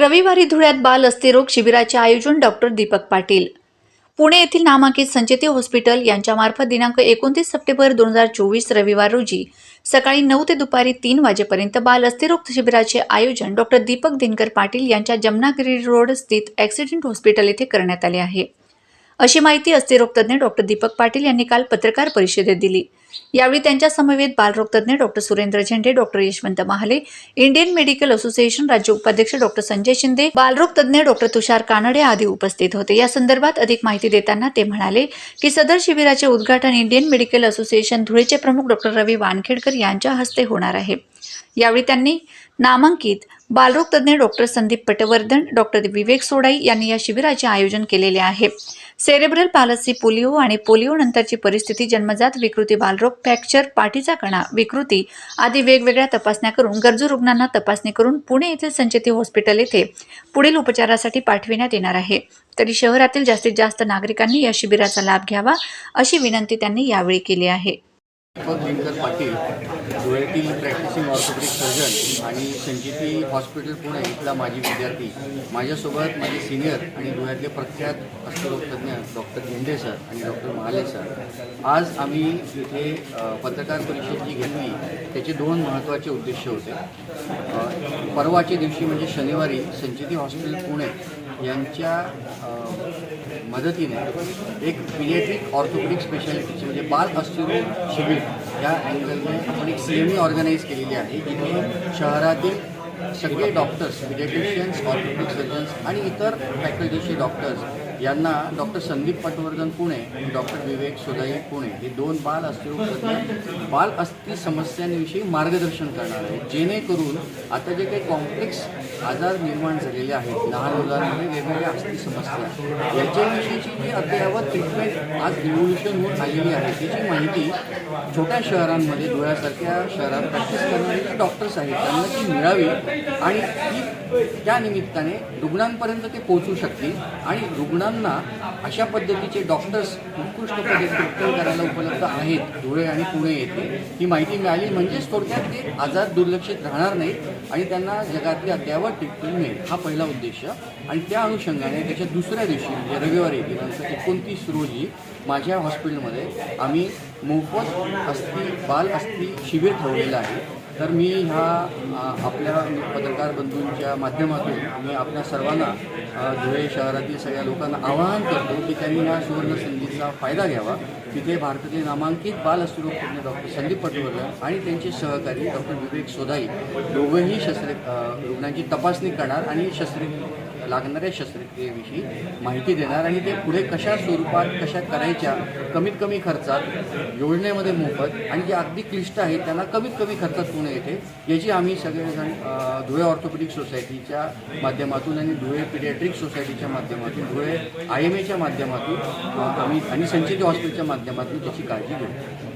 रविवारी धुळ्यात बाल अस्थिरोग शिबिराचे आयोजन डॉक्टर दीपक पाटील. पुणे येथील नामांकित संचेती हॉस्पिटल यांच्यामार्फत दिनांक एकोणतीस सप्टेंबर दोन हजार चोवीस रविवार रोजी सकाळी नऊ ते दुपारी तीन वाजेपर्यंत बाल अस्थिरोग शिबिराचे आयोजन डॉक्टर दीपक दिनकर पाटील यांच्या जमनागिरी रोड स्थित ॲक्सिडेंट हॉस्पिटल येथे करण्यात आले आहे. अशी माहिती अस्थिरोगतज्ञ डॉक्टर दीपक पाटील यांनी काल पत्रकार परिषदेत दिली. यावेळी त्यांच्या समवेत बालरोगतज्ञ doctor Surendra Zende doctor Yashwant Mahale Indian medical association राज्य उपाध्यक्ष डॉक्टर संजय शिंदे बालरोगतज्ञ डॉक्टर तुषार कानडे आदी उपस्थित होते. या संदर्भात अधिक माहिती देताना ते म्हणाले की सदर शिबिराचे उद्घाटन इंडियन मेडिकल असोसिएशन धुळेचे प्रमुख डॉक्टर रवी वानखेडकर यांच्या हस्ते होणार आहे. यावेळी त्यांनी नामांकित बालरोग तज्ज्ञ डॉक्टर संदीप पटवर्धन डॉक्टर विवेक सोडाई यांनी या शिबिराचे आयोजन केलेले आहे. सेरेब्रल पालसी पोलिओ आणि पोलिओ नंतरची परिस्थिती जन्मजात विकृती बालरोग फ्रॅक्चर पाठीचा कणा विकृती आदी वेगवेगळ्या तपासण्या करून गरजू रुग्णांना तपासणी करून पुणे येथील संचेती हॉस्पिटल येथे पुढील उपचारासाठी पाठविण्यात येणार आहे. तरी शहरातील जास्तीत जास्त नागरिकांनी या शिबिराचा लाभ घ्यावा अशी विनंती त्यांनी यावेळी केली आहे. दीपक दिनकर पाटील धुळ्यातील प्रॅक्टिसिंग ऑर्थोपेडिक सर्जन आणि संचिती हॉस्पिटल पुणे इथला माजी विद्यार्थी. माझ्यासोबत माझे सिनियर आणि धुळ्यातले प्रख्यात हस्तरोगतज्ञ डॉक्टर झेंडे सर आणि डॉक्टर महाले सर आज आम्ही इथे पत्रकार परिषद जी घेतली त्याचे दोन महत्त्वाचे उद्देश होते. परवाच्या दिवशी म्हणजे शनिवारी संचिती हॉस्पिटल पुणे यांच्या मदतीने एक पिडियाट्रिक ऑर्थोपेडिक स्पेशालिटीचे म्हणजे बाल अस्थिरो शिबिर या अँगलने आपण एक सी एम ई ऑर्गनाईज केलेली आहे. जिथे शहरातील सगळे डॉक्टर्स पिडियाट्रिशियन्स ऑर्थोपेडिक सर्जन्स आणि इतर फॅकल्टीचे डॉक्टर्स यांना डॉक्टर संदीप पटवर्धन पुणे आणि डॉक्टर विवेक सोदाई पुणे हे दोन बाल अस्थिरोगतज्ञ बाल अस्थि समस्यांविषयी मार्गदर्शन करणार आहेत. जेणेकरून आता जे काही कॉम्प्लेक्स आजार निर्माण झालेले आहेत लहान मुलांमध्ये वेगवेगळ्या अस्थि समस्या याच्याविषयीची जी अद्ययावत ट्रीटमेंट आज रिव्होल्युशन होऊन आलेली आहे त्याची माहिती छोट्या शहरांमध्ये धुळ्यासारख्या शहरात प्रॅक्टिस करणारे जे डॉक्टर्स आहेत त्यांना ती मिळावी आणि ती त्या निमित्ताने रुग्णांपर्यंत ते पोहोचू शकतील आणि रुग्ण मुलांना अशा पद्धतीचे डॉक्टर्स उत्कृष्टपणे ट्रीटमेंट करायला उपलब्ध आहेत. धुळे आणि पुणे येथे. ही माहिती मिळाली म्हणजेच थोडक्यात ते आजार दुर्लक्षित राहणार नाहीत आणि त्यांना जगातली अद्यावत ट्रीटमेंट मिळेल हा पहिला उद्देश. आणि त्या अनुषंगाने त्याच्या दुसऱ्या दिवशी म्हणजे रविवारी दिनांक एकोणतीस रोजी माझ्या हॉस्पिटलमध्ये आम्ही मोफत अस्थि बाल अस्थि शिबिर ठेवलेलं आहे. तर मी ह्या आपल्या पत्रकार बंधूंच्या माध्यमातून मी आपल्या सर्वांना धुळे शहरातील सगळ्या लोकांना आवाहन करतो की त्यांनी या सुवर्ण संधीचा फायदा घ्यावा तिथे भारतातील नामांकित बाल डॉक्टर संदीप पटवर्धन आणि त्यांचे सहकारी डॉक्टर विवेक सोदाई दोघंही शस्त्र रुग्णांची तपासणी करणार आणि शस्त्र लागणाऱ्या शस्त्रक्रियेविषयी माहिती देणार आणि ते पुढे कशा स्वरूपात कशा करायच्या कमीत कमी खर्चात योजनेमध्ये मोफत आणि जे अगदी क्लिष्ट आहेत त्यांना कमीत कमी खर्चात पुणे येते याची आम्ही सगळेजण धुळे ऑर्थोपेडिक सोसायटीच्या माध्यमातून आणि धुळे पिडियाट्रिक सोसायटीच्या माध्यमातून धुळे आय एम एच्या माध्यमातून आम्ही आणि संचिती हॉस्पिटलच्या माध्यमातून त्याची काळजी घेऊ.